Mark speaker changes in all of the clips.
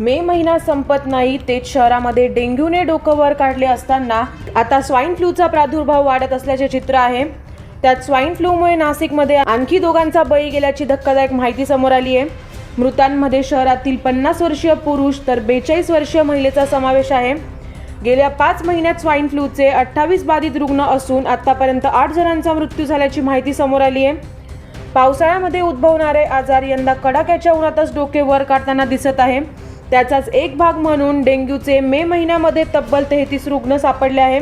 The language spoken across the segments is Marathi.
Speaker 1: मे महिना संपत नाही तेच शहरामध्ये डेंग्यूने डोकं वर काढले असताना आता स्वाईन फ्लूचा प्रादुर्भाव वाढत असल्याचे चित्र आहे. त्यात स्वाईन फ्लूमुळे नाशिकमध्ये आणखी दोघांचा बळी गेल्याची धक्कादायक माहिती समोर आली आहे. मृतांमध्ये शहरातील पन्नास वर्षीय पुरुष तर बेचाळीस वर्षीय महिलेचा समावेश आहे. गेल्या पाच महिन्यात स्वाईन फ्लूचे अठ्ठावीस बाधित रुग्ण असून आतापर्यंत आठ जणांचा मृत्यू झाल्याची माहिती समोर आली आहे. पावसाळ्यामध्ये उद्भवणारे आजार यंदा कडाक्याच्या उन्हातच डोके वर काढताना दिसत आहे. त्याचाच एक भाग म्हणून डेंग्यूचे मे महिन्यामध्ये तब्बल तेहतीस रुग्ण सापडले आहे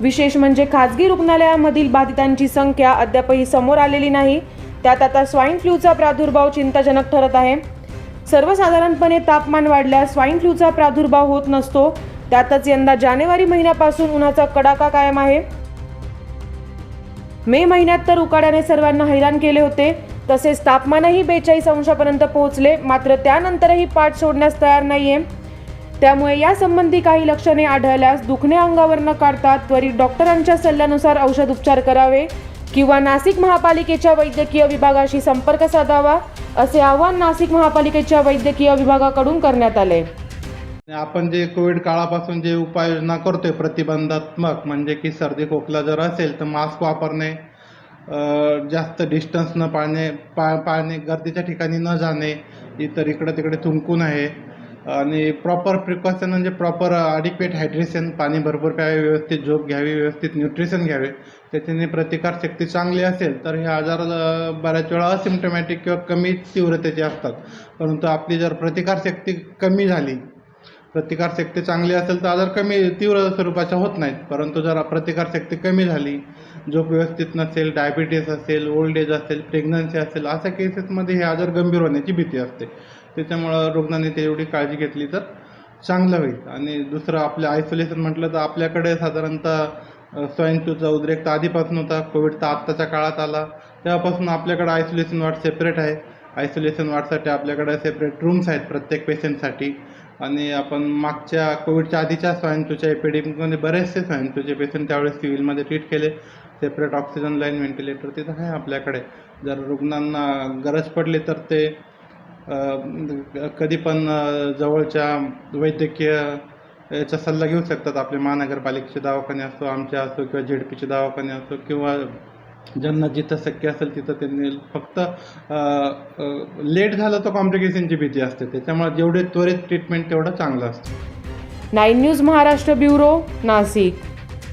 Speaker 1: विशेष म्हणजे खाजगी रुग्णालयामधील बाधितांची संख्या अद्यापही समोर आलेली नाही. त्यात आता स्वाईन फ्लूचा प्रादुर्भाव चिंताजनक ठरत आहे. सर्वसाधारणपणे तापमान वाढल्यास स्वाईन फ्लूचा प्रादुर्भाव होत नसतो. त्यातच यंदा जानेवारी महिन्यापासून उन्हाचा कडाका कायम आहे. मे महिन्यात तर उकाड्याने सर्वांना हैराण केले होते. तसेच तापमानही बेचाळीस अंशापर्यंत पोहोचले. मात्र त्यानंतरही पाठ सोडण्यास तयार नाहीये. त्यामुळे यासंबंधी काही लक्षणे आढळल्यास दुखणे अंगावर न काढता त्वरित डॉक्टरांच्या सल्ल्यानुसार औषध उपचार करावे किंवा नाशिक महापालिकेच्या वैद्यकीय विभागाशी संपर्क साधावा असे आवाहन नाशिक महापालिकेच्या वैद्यकीय विभागाकडून करण्यात आले.
Speaker 2: आपण जे कोविड काळापासून जे उपाययोजना करतोय प्रतिबंधात्मक म्हणजे की सर्दी खोकला जर असेल तर मास्क वापरणे जास्त डिस्टन्स न पाळणे पा पाळणे गर्दीच्या ठिकाणी न जाणे इतर इकडं तिकडे थुंकून आहे आणि प्रॉपर प्रिकॉशन म्हणजे प्रॉपर अडिक्वेट हायड्रेशन पाणी भरपूर प्यावे व्यवस्थित झोप घ्यावी व्यवस्थित न्यूट्रिशन घ्यावे. त्याच्याने प्रतिकारशक्ती चांगली असेल तर हे आजार बऱ्याच वेळा असिम्टमॅटिक किंवा कमी तीव्रतेचे असतात. परंतु आपली जर प्रतिकारशक्ती कमी झाली प्रतिकारशक्ती चांगली असेल तर आजार कमी तीव्र स्वरूपाच्या होत नाहीत. परंतु जर प्रतिकारशक्ती कमी झाली झोप व्यवस्थित नसेल डायबिटीस असेल ओल्ड एज असेल प्रेग्नन्सी असेल अशा केसेसमध्ये हे आजार गंभीर होण्याची भीती असते. त्याच्यामुळं रुग्णांनी ते एवढी काळजी घेतली तर चांगलं होईल. आणि दुसरं आपलं आयसोलेशन म्हटलं तर आपल्याकडे साधारणतः स्वाईन फ्लूचा उद्रेक तर आधीपासून होता. कोविड तर आत्ताच्या काळात आला. तेव्हापासून आपल्याकडे आयसोलेशन वॉर्ड सेपरेट आहे. आयसोलेशन वॉर्डसाठी आपल्याकडे सेपरेट रूम्स आहेत प्रत्येक पेशंटसाठी आणि आपण मागच्या कोविडच्या आधीच्या स्वाईन फ्लूच्या एपिडेमिकमध्ये बरेचसे स्वाईन फ्लूचे पेशंट त्यावेळेस सिव्हिलमध्ये ट्रीट केले. सेपरेट ऑक्सिजन लाईन व्हेंटिलेटर तिथं आहे आपल्याकडे. जर रुग्णांना गरज पडली तर ते कधी पण जवळच्या वैद्यकीय याचा सल्ला घेऊ शकतात. आपले महानगरपालिकेचे दवाखाने असो आमचे असो किंवा झेडपीचे दवाखाने असो किंवा ज्यांना जिथं शक्य असेल तिथं त्यांनी फक्त लेट झालं तर कॉम्प्लिकेशनची भीती असते. त्याच्यामुळे जेवढे त्वरित ट्रीटमेंट तेवढं चांगलं असतं.
Speaker 1: Nine news Maharashtra bureau Nashik.